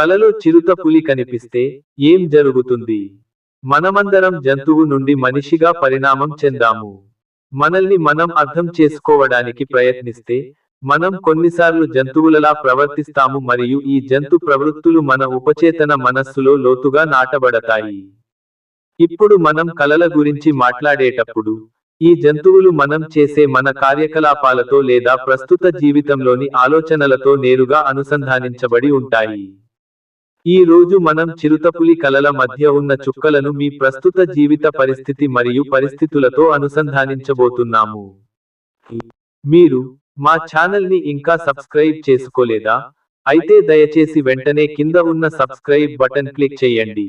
కలలో చిరుత పులి కనిపిస్తే ఏం జరుగుతుంది? మనమందరం జంతువు నుండి మనిషిగా పరిణామం చెందాము. మనల్ని మనం అర్థం చేసుకోవడానికి ప్రయత్నిస్తే మనం కొన్నిసార్లు జంతువులలా ప్రవర్తిస్తాము మరియు ఈ జంతు ప్రవృత్తులు మన ఉపచేతన మనస్సులో లోతుగా నాటబడతాయి. ఇప్పుడు మనం కలల గురించి మాట్లాడేటప్పుడు ఈ జంతువులు మనం చేసే మన కార్యకలాపాలతో లేదా ప్రస్తుత జీవితంలోని ఆలోచనలతో నేరుగా అనుసంధానించబడి ఉంటాయి. ఈ రోజు మనం చిరుతపులి కలల మధ్య ఉన్న చుక్కలను మీ ప్రస్తుత జీవిత పరిస్థితి మరియు పరిస్థితులతో అనుసంధానించబోతున్నాము. మీరు మా ఛానల్ని ఇంకా సబ్స్క్రైబ్ చేసుకోలేదా? అయితే దయచేసి వెంటనే కింద ఉన్న సబ్స్క్రైబ్ బటన్ క్లిక్ చేయండి.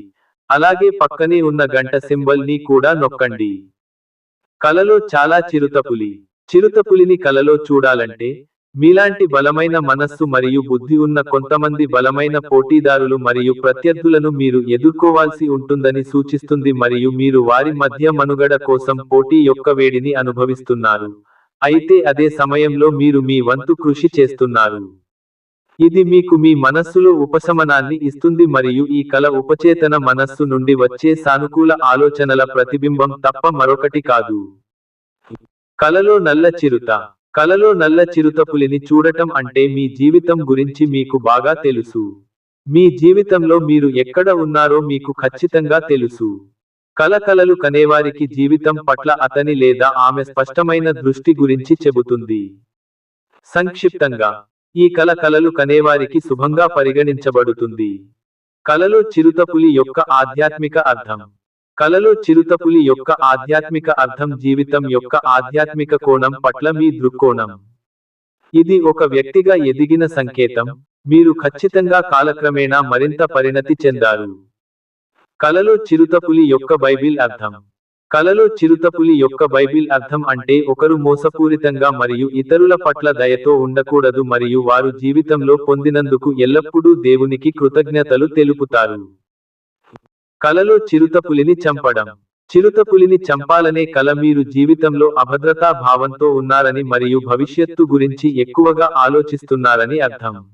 అలాగే పక్కనే ఉన్న గంట సింబల్ని కూడా నొక్కండి. కలలో చాలా చిరుతపులి. చిరుతపులిని కలలో చూడాలంటే మీలాంటి బలమైన మనస్సు మరియు బుద్ధి ఉన్న కొంతమంది బలమైన పోటీదారులు మరియు ప్రత్యర్థులను మీరు ఎదుర్కోవాల్సి ఉంటుందని సూచిస్తుంది మరియు మీరు వారి మధ్య మనుగడ కోసం పోటీ యొక్క వేడిని అనుభవిస్తున్నారు. అయితే అదే సమయంలో మీరు మీ వంతు కృషి చేస్తున్నారు. ఇది మీకు మీ మనస్సులో ఉపశమనాన్ని ఇస్తుంది మరియు ఈ కల ఉపచేతన మనస్సు నుండి వచ్చే సానుకూల ఆలోచనల ప్రతిబింబం తప్ప మరొకటి కాదు. కలలో నల్ల చిరుత కలలో నల్ల చిరుతపులిని చూడటం అంటే మీ జీవితం గురించి మీకు బాగా తెలుసు. మీ జీవితంలో మీరు ఎక్కడ ఉన్నారో మీకు ఖచ్చితంగా తెలుసు. కల కలలు కనేవారికి జీవితం పట్ల అతని లేదా ఆమె స్పష్టమైన దృష్టి గురించి చెబుతుంది. సంక్షిప్తంగా ఈ కల కలలు కనేవారికి శుభంగా పరిగణించబడుతుంది. కలలో చిరుతపులి యొక్క ఆధ్యాత్మిక అర్థం. కలలో చిరుతపులి యొక్క ఆధ్యాత్మిక అర్థం జీవితం యొక్క ఆధ్యాత్మిక కోణం పట్ల మీ దృక్కోణం. ఇది ఒక వ్యక్తిగా ఎదిగిన సంకేతం మీరు ఖచ్చితంగా కాలక్రమేణా మరింత పరిణతి చెందారు. కలలో చిరుతపులి యొక్క బైబిల్ అర్థం. కలలో చిరుతపులి యొక్క బైబిల్ అర్థం అంటే ఒకరు మోసపూరితంగా మరియు ఇతరుల పట్ల దయతో ఉండకూడదు మరియు వారు జీవితంలో పొందినందుకు ఎల్లప్పుడూ దేవునికి కృతజ్ఞతలు తెలుపుతారు. కలలో చిరుతపులిని చంపడం. చిరుతపులిని చంపాలనే కల మీరు జీవితంలో అభద్రతా భావంతో ఉన్నారని మరియు భవిష్యత్తు గురించి ఎక్కువగా ఆలోచిస్తున్నారని అర్థం.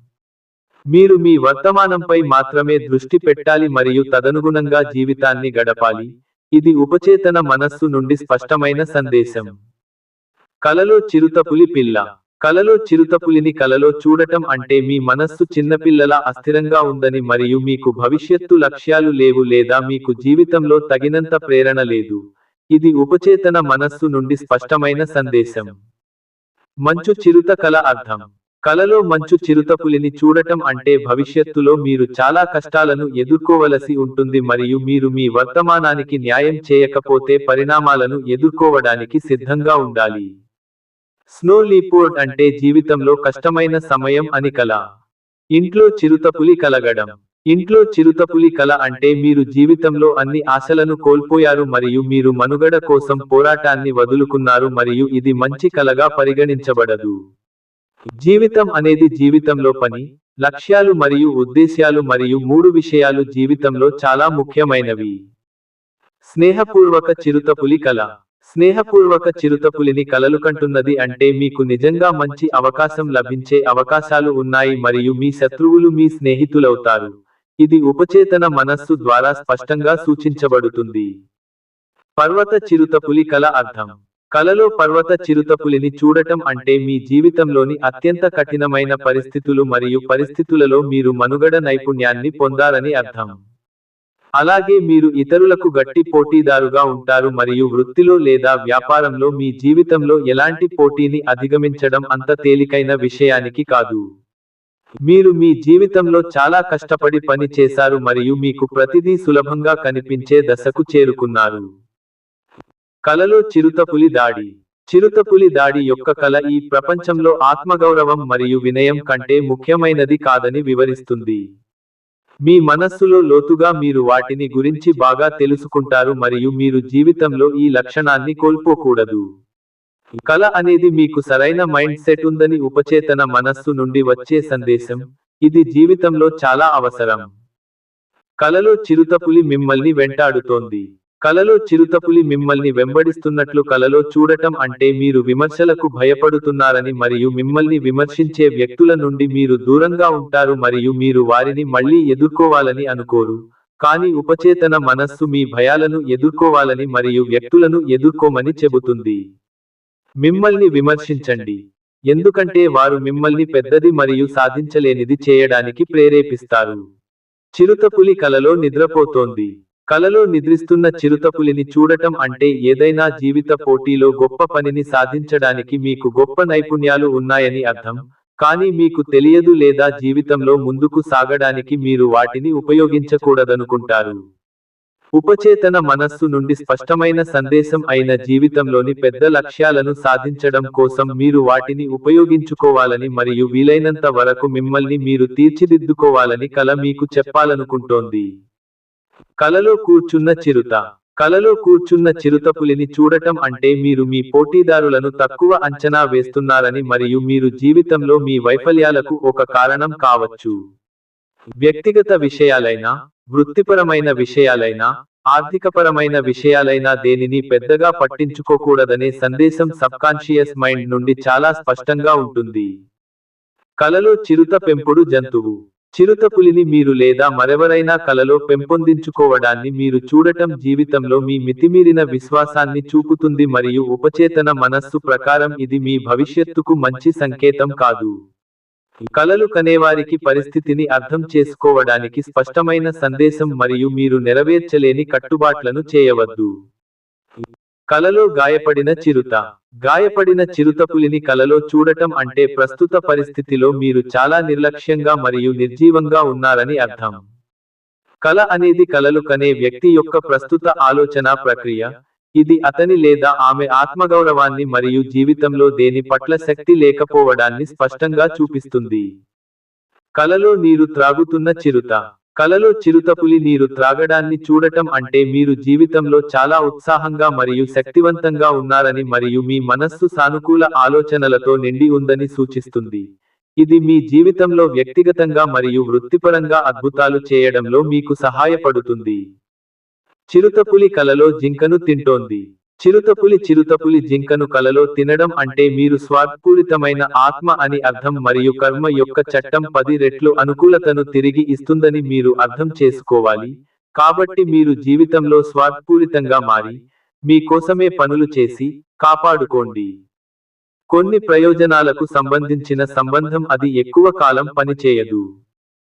మీరు మీ వర్తమానంపై మాత్రమే దృష్టి పెట్టాలి మరియు తదనుగుణంగా జీవితాన్ని గడపాలి. ఇది ఉపచేతన మనస్సు నుండి స్పష్టమైన సందేశం. కలలో చిరుతపులి పిల్ల. కలలో చిరుతపులిని కలలో చూడటం అంటే మీ మనస్సు చిన్నపిల్లల అస్థిరంగా ఉందని మరియు మీకు భవిష్యత్తు లక్ష్యాలు లేవు లేదా మీకు జీవితంలో తగినంత ప్రేరణ లేదు. ఇది ఉపచేతన మనస్సు నుండి స్పష్టమైన సందేశం. మంచు చిరుత కల అర్థం. కలలో మంచు చిరుతపులిని చూడటం అంటే భవిష్యత్తులో మీరు చాలా కష్టాలను ఎదుర్కోవలసి ఉంటుంది మరియు మీరు మీ వర్తమానానికి న్యాయం చేయకపోతే పరిణామాలను ఎదుర్కోవడానికి సిద్ధంగా ఉండాలి. స్నో లీపోర్డ్ అంటే జీవితంలో కష్టమైన సమయం అని కల. ఇంట్లో చిరుతపులి కలగడం. ఇంట్లో చిరుతపులి కల అంటే మీరు జీవితంలో అన్ని ఆశలను కోల్పోయారు మరియు మీరు మనుగడ కోసం పోరాటాన్ని వదులుకున్నారు మరియు ఇది మంచి కలగా పరిగణించబడదు. జీవితం అనేది జీవితంలో పని లక్ష్యాలు మరియు ఉద్దేశ్యాలు మరియు మూడు విషయాలు జీవితంలో చాలా ముఖ్యమైనవి. స్నేహపూర్వక చిరుతపులి కళ స్నేహపూర్వక చిరుతపులిని కలలు కంటున్నది అంటే మీకు నిజంగా మంచి అవకాశం లభించే అవకాశాలు ఉన్నాయి మరియు మీ శత్రువులు మీ స్నేహితులవుతారు. ఇది ఉపచేతన మనస్సు ద్వారా స్పష్టంగా సూచించబడుతుంది. పర్వత చిరుతపులి కల అర్థం. కలలో పర్వత చిరుతపులిని చూడటం అంటే మీ జీవితంలోని అత్యంత కఠినమైన పరిస్థితులు మరియు పరిస్థితులలో మీరు మనుగడ నైపుణ్యాన్ని పొందాలని అర్థం. అలాగే మీరు ఇతరులకు గట్టి పోటీదారుగా ఉంటారు మరియు వృత్తిలో లేదా వ్యాపారంలో మీ జీవితంలో ఎలాంటి పోటీని అధిగమించడం అంత తేలికైన విషయానికి కాదు. మీరు మీ జీవితంలో చాలా కష్టపడి పని చేశారు మరియు మీకు ప్రతిదీ సులభంగా కనిపించే దశకు చేరుకున్నారు. కలలో చిరుతపులి దాడి. చిరుతపులి దాడి యొక్క కల ఈ ప్రపంచంలో ఆత్మగౌరవం మరియు వినయం కంటే ముఖ్యమైనది కాదని వివరిస్తుంది. మీ మనస్సులో లోతుగా మీరు వాటిని గురించి బాగా తెలుసుకుంటారు మరియు మీరు జీవితంలో ఈ లక్షణాన్ని కోల్పోకూడదు. కల అనేది మీకు సరైన మైండ్ సెట్ ఉందని ఉపచేతన మనస్సు నుండి వచ్చే సందేశం. ఇది జీవితంలో చాలా అవసరం. కలలో చిరుతపులి మిమ్మల్ని వెంటాడుతోంది. కలలో చిరుతపులి మిమ్మల్ని వెంబడిస్తున్నట్లు కలలో చూడటం అంటే మీరు విమర్శలకు భయపడుతున్నారని మరియు మిమ్మల్ని విమర్శించే వ్యక్తుల నుండి మీరు దూరంగా ఉంటారు మరియు మీరు వారిని మళ్ళీ ఎదుర్కోవాలని అనుకోరు. కానీ ఉపచేతన మనస్సు మీ భయాలను ఎదుర్కోవాలని మరియు వ్యక్తులను ఎదుర్కోమని చెబుతుంది. మిమ్మల్ని విమర్శించండి. ఎందుకంటే వారు మిమ్మల్ని పెద్దది మరియు సాధించలేనిది చేయడానికి ప్రేరేపిస్తారు. చిరుతపులి కలలో నిద్రపోతోంది. కలలో నిద్రిస్తున్న చిరుతపులిని చూడటం అంటే ఏదైనా జీవిత పోటీలో గొప్ప పనిని సాధించడానికి మీకు గొప్ప నైపుణ్యాలు ఉన్నాయని అర్థం. కానీ మీకు తెలియదు లేదా జీవితంలో ముందుకు సాగడానికి మీరు వాటిని ఉపయోగించకూడదనుకుంటారు. ఉపచేతన మనస్సు నుండి స్పష్టమైన సందేశం అయిన జీవితంలోని పెద్ద లక్ష్యాలను సాధించడం కోసం మీరు వాటిని ఉపయోగించుకోవాలని మరియు వీలైనంత వరకు మిమ్మల్ని మీరు తీర్చిదిద్దుకోవాలని కల మీకు చెప్పాలనుకుంటోంది. కలలో కూర్చున్న చిరుత. కలలో కూర్చున్న చిరుతపులిని చూడటం అంటే మీరు మీ పోటీదారులను తక్కువ అంచనా వేస్తున్నారని మరియు మీరు జీవితంలో మీ వైఫల్యాలకు ఒక కారణం కావచ్చు. వ్యక్తిగత విషయాలైనా వృత్తిపరమైన విషయాలైనా ఆర్థికపరమైన విషయాలైనా దేనిని పెద్దగా పట్టించుకోకూడదనే సందేశం సబ్కాన్షియస్ మైండ్ నుండి చాలా స్పష్టంగా ఉంటుంది. కలలో చిరుత పెంపుడు జంతువు. చిరుతపులిని మీరు లేదా మరెవరైనా కలలో పెంపొందించుకోవడాన్ని మీరు చూడటం జీవితంలో మీ మితిమీరిన విశ్వాసాన్ని చూపుతుంది మరియు ఉపచేతన మనస్సు ప్రకారం ఇది మీ భవిష్యత్తుకు మంచి సంకేతం కాదు. కలలు కనేవారికి పరిస్థితిని అర్థం చేసుకోవడానికి స్పష్టమైన సందేశం మరియు మీరు నెరవేర్చలేని కట్టుబాట్లను చేయవద్దు. కలలో గాయపడిన చిరుత. గాయపడిన చిరుతపులిని కలలో చూడటం అంటే ప్రస్తుత పరిస్థితిలో మీరు చాలా నిర్లక్ష్యంగా మరియు నిర్జీవంగా ఉన్నారని అర్థం. కల అనేది కలలు కనే వ్యక్తి యొక్క ప్రస్తుత ఆలోచన ప్రక్రియ. ఇది అతని లేదా ఆమె ఆత్మగౌరవాన్ని మరియు జీవితంలో దేని పట్ల శక్తి లేకపోవడాన్ని స్పష్టంగా చూపిస్తుంది. కలలో నీరు త్రాగుతున్న చిరుత. కలలో చిరుతపులి నీరు త్రాగడాన్ని చూడటం అంటే మీరు జీవితంలో చాలా ఉత్సాహంగా మరియు శక్తివంతంగా ఉన్నారని మరియు మీ మనస్సు సానుకూల ఆలోచనలతో నిండి ఉందని సూచిస్తుంది. ఇది మీ జీవితంలో వ్యక్తిగతంగా మరియు వృత్తిపరంగా అద్భుతాలు చేయడంలో మీకు సహాయపడుతుంది. చిరుతపులి కలలో జింకను తింటోంది. చిరుతపులి చిరుతపులి జింకను కలలో తినడం అంటే మీరు స్వార్థపూరితమైన ఆత్మ అని అర్థం మరియు కర్మ యొక్క చట్టం పది రెట్లు అనుకూలతను తిరిగి ఇస్తుందని మీరు అర్థం చేసుకోవాలి. కాబట్టి మీరు జీవితంలో స్వార్థపూరితంగా మారి మీ కోసమే పనులు చేసి కాపాడుకోండి. కొన్ని ప్రయోజనాలకు సంబంధించిన సంబంధం అది ఎక్కువ కాలం పనిచేయదు.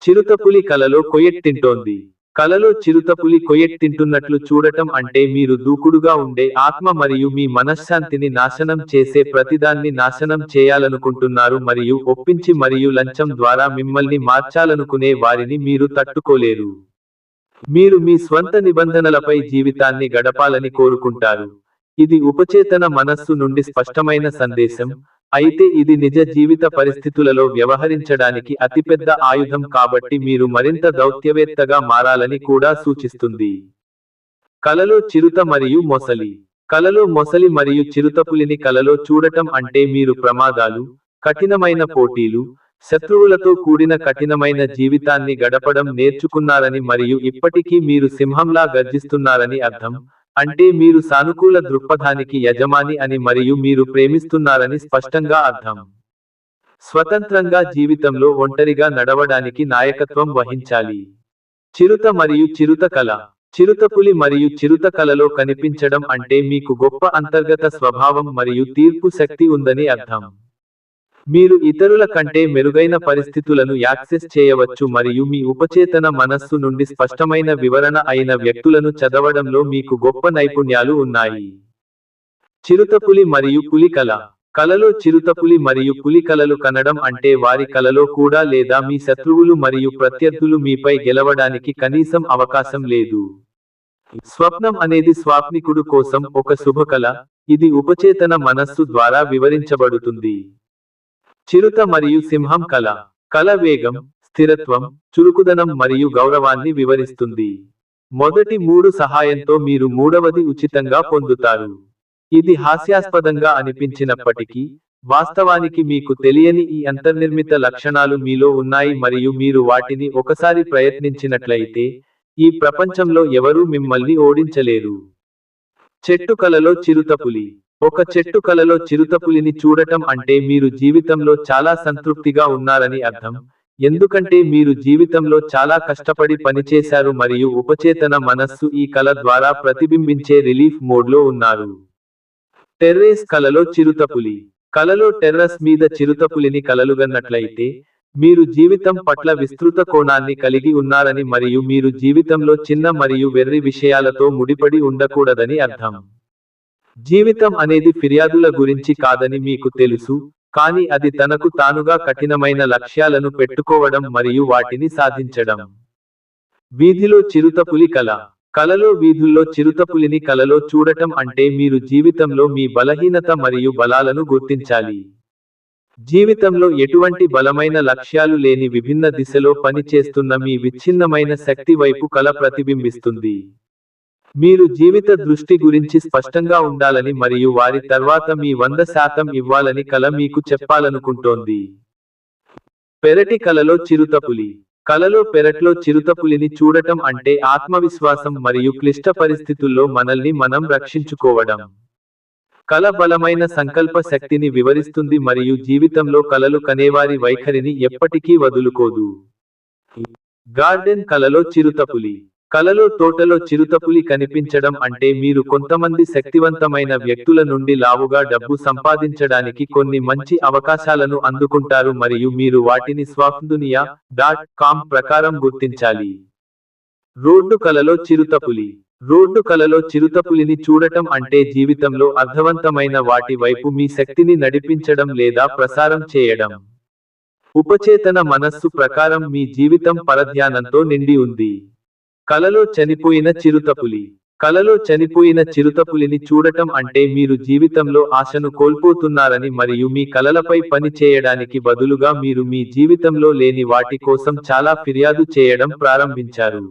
చిరుతపులి కలలో కొయ్యెట్టింటోంది. కలలో చిరుతపులి కొయ్యెట్టింటున్నట్లు చూడటం అంటే మీరు దూకుడుగా ఉండే ఆత్మ మరియు మీ మనశ్శాంతిని నాశనం చేసే ప్రతిదాన్ని నాశనం చేయాలనుకుంటున్నారు మరియు ఒప్పించి మరియు లంచం ద్వారా మిమ్మల్ని మార్చాలనుకునే వారిని మీరు తట్టుకోలేరు. మీరు మీ స్వంత నిబంధనలపై జీవితాన్ని గడపాలని కోరుకుంటారు. ఇది ఉపచేతన మనస్సు నుండి స్పష్టమైన సందేశం అయితే ఇది నిజ జీవిత పరిస్థితులలో వ్యవహరించడానికి అతిపెద్ద ఆయుధం కాబట్టి మీరు మరింత దౌత్యవేత్తగా మారాలని కూడా సూచిస్తుంది. కలలో చిరుత మరియు మొసలి. కలలో మొసలి మరియు చిరుతపులిని కలలో చూడటం అంటే మీరు ప్రమాదాలు కఠినమైన పోటీలు శత్రువులతో కూడిన కఠినమైన జీవితాన్ని గడపడం నేర్చుకున్నారని మరియు ఇప్పటికీ మీరు సింహంలా గర్జిస్తున్నారని అర్థం అంటే మీరు సానుకూల దృక్పథానికి యజమాని అని మరియు మీరు ప్రేమిస్తున్నారని స్పష్టంగా అర్థం. స్వతంత్రంగా జీవితంలో ఒంటరిగా నడవడానికి నాయకత్వం వహించాలి. చిరుత మరియు చిరుత కళ. చిరుతపులి మరియు చిరుత కళలో కనిపించడం అంటే మీకు గొప్ప అంతర్గత స్వభావం మరియు తీర్పు శక్తి ఉందని అర్థం. మీరు ఇతరుల కంటే మెరుగైన పరిస్థితులను యాక్సెస్ చేయవచ్చు మరియు మీ ఉపచేతన మనస్సు నుండి స్పష్టమైన వివరణ అయిన వ్యక్తులను చదవడంలో మీకు గొప్ప నైపుణ్యాలు ఉన్నాయి. చిరుతపులి మరియు పులి కళ కలలో చిరుతపులి మరియు పులి కలలు కనడం అంటే వారి కలలో కూడా లేదా మీ శత్రువులు మరియు ప్రత్యర్థులు మీపై గెలవడానికి కనీసం అవకాశం లేదు. స్వప్నం అనేది స్వాప్నికుడు కోసం ఒక శుభకళ ఇది ఉపచేతన మనస్సు ద్వారా వివరించబడుతుంది. చిరుత మరియు సింహం కళ కళ వేగం స్థిరత్వం చురుకుదనం మరియు గౌరవాన్ని వివరిస్తుంది. మొదటి మూడు సహాయంతో మీరు మూడవది ఉచితంగా పొందుతారు. ఇది హాస్యాస్పదంగా అనిపించినప్పటికీ వాస్తవానికి మీకు తెలియని ఈ అంతర్నిర్మిత లక్షణాలు మీలో ఉన్నాయి మరియు మీరు వాటిని ఒకసారి ప్రయత్నించినట్లయితే ఈ ప్రపంచంలో ఎవరూ మిమ్మల్ని ఓడించలేరు. చెట్టు కలలో చిరుతపులి ఒక చెట్టు కలలో చిరుతపులిని చూడటం అంటే మీరు జీవితంలో చాలా సంతృప్తిగా ఉన్నారని అర్థం. ఎందుకంటే మీరు జీవితంలో చాలా కష్టపడి పనిచేశారు మరియు ఉపచేతన మనస్సు ఈ కళ ద్వారా ప్రతిబింబించే రిలీఫ్ మోడ్లో ఉన్నారు. టెర్రేస్ కలలో చిరుతపులి. కలలో టెర్రస్ మీద చిరుతపులిని కలలుగన్నట్లయితే మీరు జీవితం పట్ల విస్తృత కోణాన్ని కలిగి ఉన్నారని మరియు మీరు జీవితంలో చిన్న మరియు వెర్రి విషయాలతో ముడిపడి ఉండకూడదని అర్థం. జీవితం అనేది ఫిర్యాదుల గురించి కాదని మీకు తెలుసు కానీ అది తనకు తానుగా కఠినమైన లక్ష్యాలను పెట్టుకోవడం మరియు వాటిని సాధించడం. వీధిలో చిరుతపులి కల. కలలో వీధుల్లో చిరుతపులిని కలలో చూడటం అంటే మీరు జీవితంలో మీ బలహీనత మరియు బలాలను గుర్తించాలి. జీవితంలో ఎటువంటి బలమైన లక్ష్యాలు లేని విభిన్న దిశలో పనిచేస్తున్న మీ విచ్ఛిన్నమైన శక్తి వైపు కల ప్రతిబింబిస్తుంది. మీరు జీవిత దృష్టి గురించి స్పష్టంగా ఉండాలని మరియు వారి తర్వాత మీ వంద శాతం ఇవ్వాలని కల మీకు చెప్పాలనుకుంటోంది. పెరటి కలలో చిరుతపులి. కలలో పెరట్లో చిరుతపులిని చూడటం అంటే ఆత్మవిశ్వాసం మరియు క్లిష్ట పరిస్థితుల్లో మనల్ని మనం రక్షించుకోవడం. కల బలమైన సంకల్ప శక్తిని వివరిస్తుంది మరియు జీవితంలో కలలు కనేవారి వైఖరిని ఎప్పటికీ వదులుకోదు. గార్డెన్ కలలో చిరుతపులి. కలలో తోటలో చిరుతపులి కనిపించడం అంటే మీరు కొంతమంది శక్తివంతమైన వ్యక్తుల నుండి లావుగా డబ్బు సంపాదించడానికి కొన్ని మంచి అవకాశాలను అందుకుంటారు మరియు మీరు వాటిని స్వాఫ్దునియా డాట్ కామ్ ప్రకారం గుర్తించాలి. రోడ్డు కలలో చిరుతపులి. రోడ్డు కలలో చిరుతపులిని చూడటం అంటే జీవితంలో అర్థవంతమైన వాటి వైపు మీ శక్తిని నడిపించడం లేదా ప్రసారం చేయడం. ఉపచేతన మనస్సు ప్రకారం మీ జీవితం పరధ్యానంతో నిండి ఉంది. కలలో చనిపోయిన చిరుతపులి. కలలో చనిపోయిన చిరుతపులిని చూడటం అంటే మీరు జీవితంలో ఆశను కోల్పోతున్నారని మరియు మీ కలలపై పని చేయడానికి బదులుగా మీరు మీ జీవితంలో లేని వాటి కోసం చాలా ఫిర్యాదు చేయడం ప్రారంభించారు.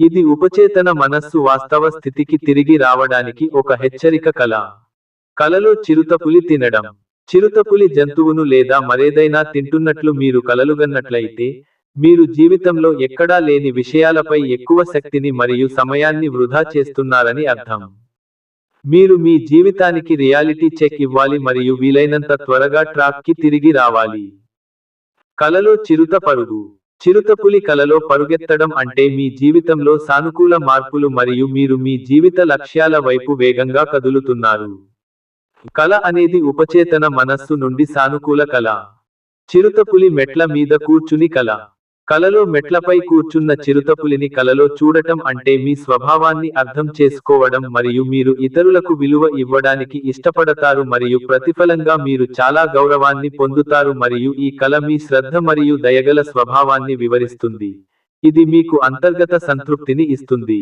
ఇది ఉపచేతన మనస్సు వాస్తవ స్థితికి తిరిగి రావడానికి ఒక హెచ్చరిక కళ. కలలో చిరుతపులి తినడం. చిరుతపులి జంతువును లేదా మరేదైనా తింటున్నట్లు మీరు కలలుగన్నట్లయితే మీరు జీవితంలో ఎక్కడా లేని విషయాలపై ఎక్కువ శక్తిని మరియు సమయాన్ని వృధా చేస్తున్నారని అర్థం. మీరు మీ జీవితానికి రియాలిటీ చెక్ ఇవ్వాలి మరియు వీలైనంత త్వరగా ట్రాక్కి తిరిగి రావాలి. కలలో చిరుత పరుగు. చిరుతపులి కలలో పరుగెత్తడం అంటే మీ జీవితంలో సానుకూల మార్పులు మరియు మీరు మీ జీవిత లక్ష్యాల వైపు వేగంగా కదులుతున్నారు. కళ అనేది ఉపచేతన మనస్సు నుండి సానుకూల కళ. చిరుతపులి మెట్ల మీద కూర్చుని కళ. కలలో మెట్లపై కూర్చున్న చిరుతపులిని కలలో చూడటం అంటే మీ స్వభావాన్ని అర్థం చేసుకోవడం మరియు మీరు ఇతరులకు విలువ ఇవ్వడానికి ఇష్టపడతారు మరియు ప్రతిఫలంగా మీరు చాలా గౌరవాన్ని పొందుతారు మరియు ఈ కల మీ శ్రద్ధ మరియు దయగల స్వభావాన్ని వివరిస్తుంది. ఇది మీకు అంతర్గత సంతృప్తిని ఇస్తుంది.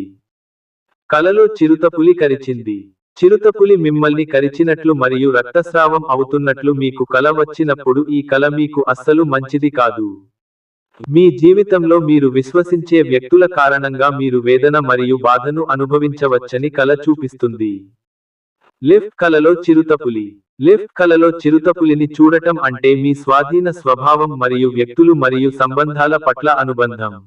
కలలో చిరుతపులి కరిచింది. చిరుతపులి మిమ్మల్ని కరిచినట్లు మరియు రక్తస్రావం అవుతున్నట్లు మీకు కల వచ్చినప్పుడు ఈ కల మీకు అస్సలు మంచిది కాదు. మీ జీవితంలో మీరు విశ్వసించే వ్యక్తుల కారణంగా మీరు వేదన మరియు బాధను అనుభవించవచ్చని కల చూపిస్తుంది. లెఫ్ట్ కలలో చిరుతపులి. లెఫ్ట్ కలలో చిరుతపులిని చూడటం అంటే మీ స్వాధీన స్వభావం మరియు వ్యక్తులు మరియు సంబంధాల పట్ల అనుబంధం.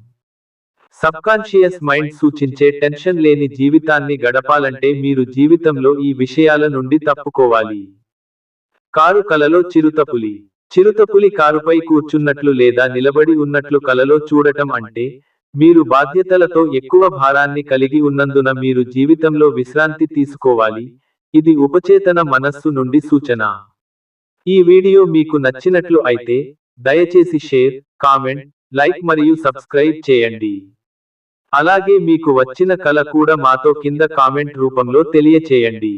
సబ్కాన్షియస్ మైండ్ సూచించే టెన్షన్ లేని జీవితాన్ని గడపాలంటే మీరు జీవితంలో ఈ విషయాల నుండి తప్పుకోవాలి. కారు కలలో చిరుతపులి. చిరుతపులి కారుపై కూర్చున్నట్లు లేదా నిలబడి ఉన్నట్లు కలలో చూడటం అంటే మీరు బాధ్యతలతో ఎక్కువ భారాన్ని కలిగి ఉన్నందున మీరు జీవితంలో విశ్రాంతి తీసుకోవాలి. ఇది ఉపచేతన మనస్సు నుండి సూచన. ఈ వీడియో మీకు నచ్చినట్లు అయితే దయచేసి షేర్ కామెంట్ లైక్ మరియు సబ్స్క్రైబ్ చేయండి. అలాగే మీకు వచ్చిన కల కూడా మాతో కింద కామెంట్ రూపంలో తెలియచేయండి.